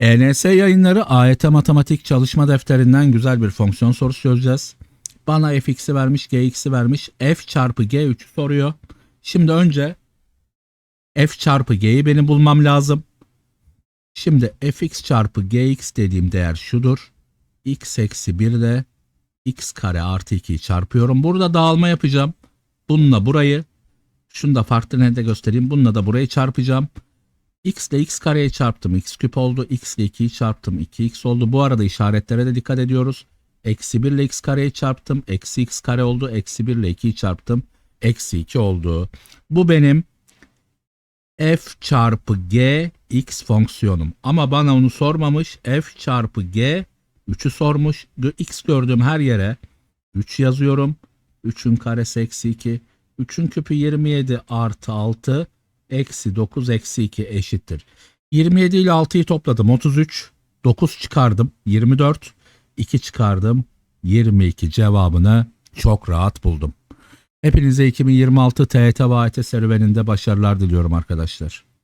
ENS yayınları AYT matematik çalışma defterinden güzel bir fonksiyon sorusu çözeceğiz. Bana fx'i vermiş, gx'i vermiş. f çarpı g3 soruyor. Şimdi önce f çarpı g'yi benim bulmam lazım. Şimdi fx çarpı gx dediğim değer şudur. x eksi 1 de x kare artı 2'yi çarpıyorum. Burada dağılma yapacağım. Bununla burayı. Şunu da farklı nerede göstereyim. Bununla da burayı çarpacağım. X ile x kareye çarptım. x küp oldu. x ile 2'yi çarptım. 2x oldu. Bu arada işaretlere de dikkat ediyoruz. Eksi 1 ile x kareyi çarptım. Eksi x kare oldu. Eksi 1 ile 2'yi çarptım. Eksi 2 oldu. Bu benim f çarpı g x fonksiyonum. Ama bana onu sormamış. f çarpı g 3'ü sormuş. X gördüğüm her yere 3 yazıyorum. 3'ün karesi eksi 2. 3'ün küpü 27 artı 6 eksi 9 eksi 2 eşittir. 27 ile 6'yı topladım 33. 9 çıkardım 24. 2 çıkardım 22 cevabını çok rahat buldum. Hepinize 2026 TET ve serüveninde başarılar diliyorum arkadaşlar.